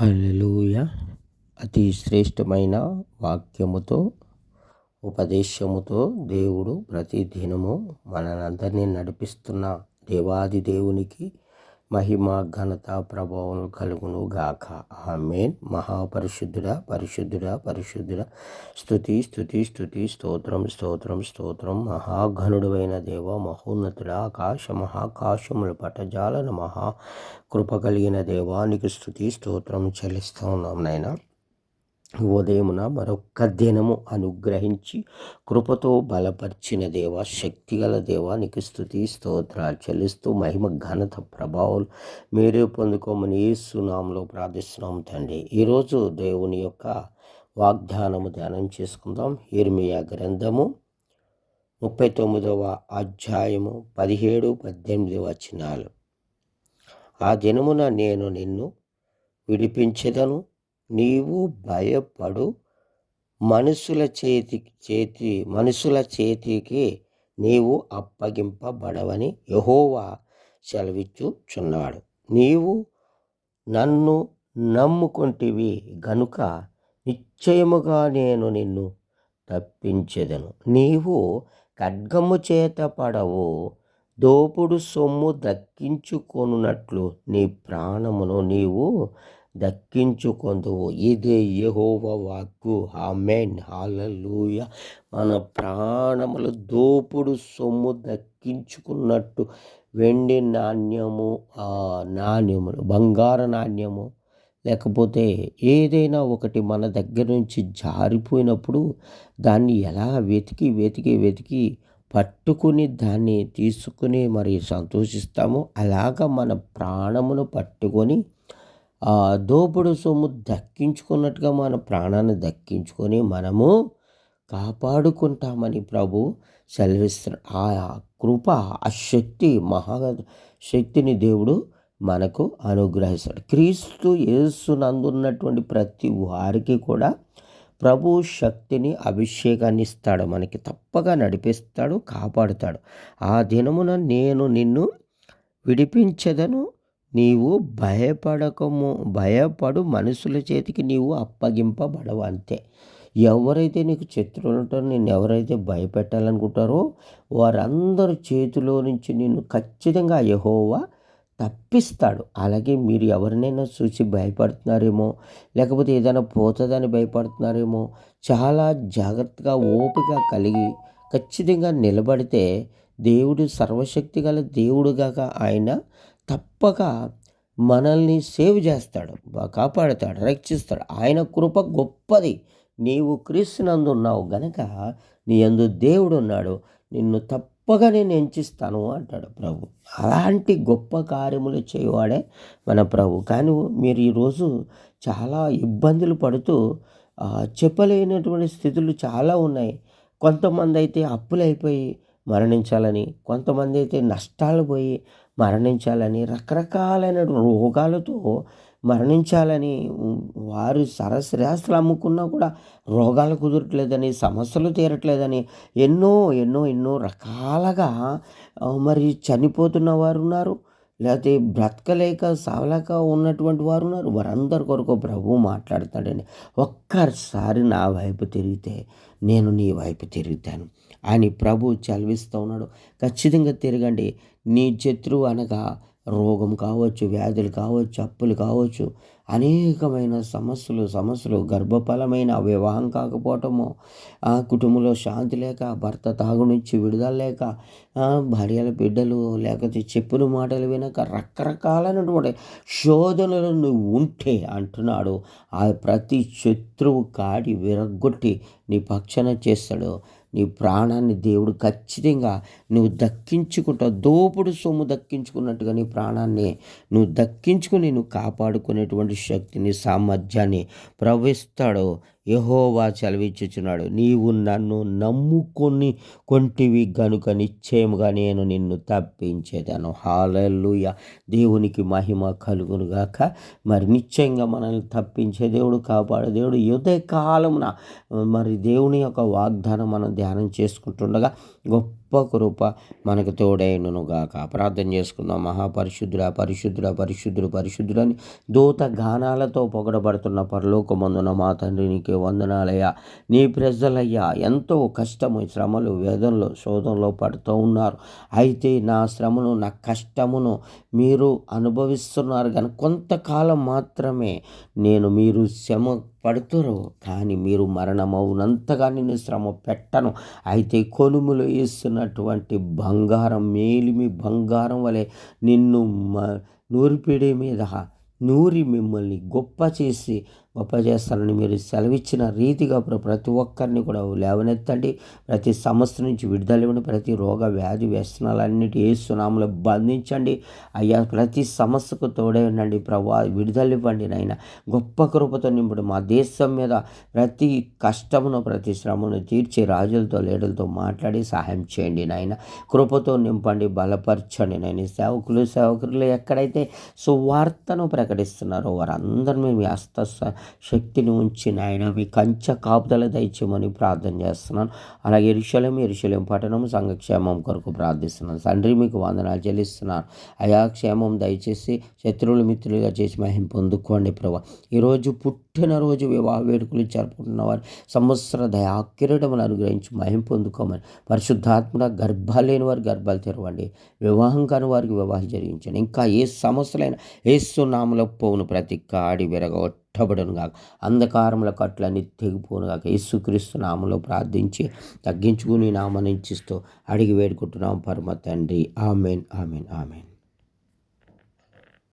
హల్లెలూయ. అతి శ్రేష్టమైన వాక్యముతో ఉపదేశముతో దేవుడు ప్రతి దినము మనందరినీ నడిపిస్తున్న దేవాది దేవునికి మహిమ ఘనత ప్రభావం కలుగును గాక ఆమెన్. మహాపరిశుద్ధుడ పరిశుద్ధుడ పరిశుద్ధుడ. స్థుతి స్థుతి స్థుతి స్తోత్రం స్తోత్రం స్తోత్రం. మహాఘనుడువైన దేవ మహోన్నతుడ ఆకాశ మహాకాశముల పటజాలన మహా కృప కలిగిన దేవానికి స్థుతి స్తోత్రం చెల్లిస్తూ ఉన్నాం నాయన. ఉదయమున మరొక్క దినము అనుగ్రహించి కృపతో బలపరిచిన దేవ శక్తిగల దేవానికి స్థుతి స్తోత్రాలు చెల్లిస్తూ మహిమ ఘనత ప్రభావాలు మీరే పొందుకోమని సునాంలో ప్రార్థిస్తున్నాం తండ్రి. ఈరోజు దేవుని యొక్క వాగ్దానము ధ్యానం చేసుకుందాం. ఇర్మియా గ్రంథము ముప్పై తొమ్మిదవ అధ్యాయము పదిహేడు పద్దెనిమిది వచనాలు. ఆ దినమున నేను నిన్ను విడిపించదను. నీవు భయపడు. మనుషుల చేతి చేతి మనుషుల చేతికి నీవు అప్పగింపబడవని యహోవా సెలవిచ్చుచున్నాడు. నీవు నన్ను నమ్ముకుంటివి గనుక నిశ్చయముగా నేను నిన్ను తప్పించెదను. నీవు ఖడ్గము చేత పడవు. దోపుడు సొమ్ము దక్కించుకొనున్నట్లు నీ ప్రాణమును నీవు దక్కించుకొందువు. ఇదే యహోవ వాక్కు. ఆమెన్. హాలూయ మన ప్రాణములు దోపుడు సొమ్ము దక్కించుకున్నట్టు వెండి నాణ్యము నాణ్యములు బంగారు నాణ్యము లేకపోతే ఏదైనా ఒకటి మన దగ్గర నుంచి జారిపోయినప్పుడు దాన్ని ఎలా వెతికి వెతికి వెతికి పట్టుకుని దాన్ని తీసుకుని మరి సంతోషిస్తామో అలాగ మన ప్రాణమును పట్టుకొని ఆ దోపుడు సొమ్ము దక్కించుకున్నట్టుగా మన ప్రాణాన్ని దక్కించుకొని మనము కాపాడుకుంటామని ప్రభు సెలవిస్తారు ఆ కృప ఆ శక్తి మహా శక్తిని దేవుడు మనకు అనుగ్రహిస్తాడు. క్రీస్తు యేసునందున్నటువంటి ప్రతి వారికి కూడా ప్రభు శక్తిని అభిషేకాన్ని ఇస్తాడు. మనకి తప్పగా నడిపిస్తాడు కాపాడుతాడు. ఆ దినమున నేను నిన్ను విడిపించదను నీవు భయపడకము భయపడు మనుషుల చేతికి నీవు అప్పగింపబడవు అంతే. ఎవరైతే నీకు శత్రువులు ఉంటారో నేను ఎవరైతే భయపెట్టాలనుకుంటారో వారందరి చేతిలో నుంచి నిన్ను ఖచ్చితంగా యహోవా తప్పిస్తాడు. అలాగే మీరు ఎవరినైనా చూసి భయపడుతున్నారేమో లేకపోతే ఏదైనా పోతుందని భయపడుతున్నారేమో చాలా జాగ్రత్తగా ఓపిక కలిగి ఖచ్చితంగా నిలబడితే దేవుడు సర్వశక్తి గల దేవుడుగాక ఆయన తప్పక మనల్ని సేవ్ చేస్తాడు కాపాడుతాడు రక్షిస్తాడు. ఆయన కృప గొప్పది. నీవు క్రీస్తునందు ఉన్నావు గనక నీ అందు దేవుడు ఉన్నాడు. నిన్ను తప్పగా నేను ఎంచిస్తాను అంటాడు ప్రభు. అలాంటి గొప్ప కార్యములు చేయవాడే మన ప్రభు. కానీ మీరు ఈరోజు చాలా ఇబ్బందులు పడుతూ చెప్పలేనటువంటి స్థితులు చాలా ఉన్నాయి. కొంతమంది అయితే అప్పులైపోయి మరణించాలని కొంతమంది అయితే నష్టాలు పోయి మరణించాలని రకరకాలైన రోగాలతో మరణించాలని వారు సరశ్రేస్తులు అమ్ముకున్నా కూడా రోగాలు కుదరట్లేదని సమస్యలు తీరట్లేదని ఎన్నో ఎన్నో ఎన్నో రకాలుగా మరి చనిపోతున్న వారు ఉన్నారు. లేకపోతే బ్రతకలేక సావలేక ఉన్నటువంటి వారు ఉన్నారు. వారందరి కొరకు ప్రభు మాట్లాడతాడని ఒక్కసారి నా వైపు తిరిగితే నేను నీ వైపు తిరుగుతాను. అని ప్రభు చలివిస్తూ ఉన్నాడు. ఖచ్చితంగా తిరగండి. నీ శత్రువు అనగా రోగం కావచ్చు వ్యాధులు కావచ్చు అప్పులు కావచ్చు అనేకమైన సమస్యలు సమస్యలు గర్భఫలమైన వివాహం కాకపోవటము ఆ కుటుంబంలో శాంతి లేక భర్త తాగు నుంచి విడుదల లేక భార్యల బిడ్డలు లేకపోతే చెప్పులు మాటలు వినక రకరకాలైనటువంటి శోధనలు నువ్వు ఉంటే అంటున్నాడు. ఆ ప్రతి శత్రువు కాడి విరగొట్టి నీ పక్షన చేస్తాడు. నీ ప్రాణాన్ని దేవుడు ఖచ్చితంగా నువ్వు దక్కించుకుంటావు. దోపుడు సొమ్ము దక్కించుకున్నట్టుగా నీ ప్రాణాన్ని నువ్వు దక్కించుకుని నువ్వు కాపాడుకునేటువంటి శక్తిని సామర్థ్యాన్ని ప్రవహిస్తాడో యహోవా చలవిచ్చుచున్నాడు నీవు నన్ను నమ్ముకొని కొంటివి గనుక నిశ్చయముగా నేను నిన్ను తప్పించేదాను. హాలూయ దేవునికి మహిమ కలుగునుగాక. మరి నిశ్చయంగా మనల్ని తప్పించే దేవుడు కాపాడే దేవుడు యుద్ధ కాలమున మరి దేవుని యొక్క వాగ్దానం మనం ధ్యానం చేసుకుంటుండగా గొప్ప గొప్ప కృప మనకు తోడైననుగాక ప్రార్థన చేసుకుందాం. మహాపరిశుద్ధుడ పరిశుద్ధుడ పరిశుద్ధుడు పరిశుద్ధుడని దూత గానాలతో పొగడబడుతున్న పరలోకమందున మా తండ్రి నీకే వందనాలయ్యా. నీ ప్రజలయ్యా ఎంతో కష్టము శ్రమలు వేదనలు శోధనలో పడుతూ ఉన్నారు. అయితే నా శ్రమను నా కష్టమును మీరు అనుభవిస్తున్నారు. కానీ కొంతకాలం మాత్రమే నేను మీరు శ్రమ పడుతురు కానీ మీరు మరణమవునంతగా నిన్ను శ్రమ పెట్టను. అయితే కొనుములు వేస్తున్నటువంటి బంగారం మేలిమి బంగారం వలె నిన్ను నూరిపిడి మీద నూరి మిమ్మల్ని గొప్ప చేసి గొప్ప చేస్తానని మీరు సెలవిచ్చిన రీతిగా ప్రతి ఒక్కరిని కూడా లేవనెత్తండి. ప్రతి సమస్య నుంచి విడుదల ఇవ్వండి. ప్రతి రోగ వ్యాధి వ్యసనాలన్నిటి సునాములు బంధించండి. అయ్యా ప్రతి సమస్యకు తోడే ఉండండి. ప్రభా విడుదల ఇవ్వండి నాయన. గొప్ప కృపతో నింపుడు మా దేశం మీద ప్రతి కష్టమును ప్రతి శ్రమను తీర్చి రాజులతో లేడలతో మాట్లాడి సహాయం చేయండి నాయన. కృపతో నింపండి బలపరచండి నాయన. సేవకులు సేవకులు ఎక్కడైతే సువార్తను ప్రకటిస్తున్నారో వారందరినీ మీ హస్త శక్తిని ఉంచి నాయన మీ కంచ కాపుదల దయచేయమని ప్రార్థన చేస్తున్నాను. అలాగే ఇరుషలేం ఇరుషలేం పట్టణం సంఘక్షేమం కొరకు ప్రార్థిస్తున్నాను. తండ్రి మీకు వందనాలు చెల్లిస్తున్నాను. అయా క్షేమం దయచేసి శత్రువులు మిత్రులుగా చేసి మహిం పొందుకోండి ప్రభా. ఈరోజు పుట్టినరోజు వివాహ వేడుకలు జరుపుకుంటున్న వారు సంవత్సర దయాకిరీటములు అనుగ్రహించి మహిం పొందుకోమని పరిశుద్ధాత్మ గర్భాలు లేని వారు గర్భాలు తెరవండి. వివాహం కాని వారికి వివాహం జరిగించండి. ఇంకా ఏ సమస్యలైనా ఏసునామలో పోవును. ప్రతి కాడి విరగొట్టు కట్టబడును కాక అంధకారముల కట్లన్నీ తెగిపోను కాక యేసుక్రీస్తు నామలో ప్రార్థించి తగ్గించుకుని నామనించిస్తూ అడిగి వేడుకుంటున్నాం పరమ తండ్రి. Amen amen amen.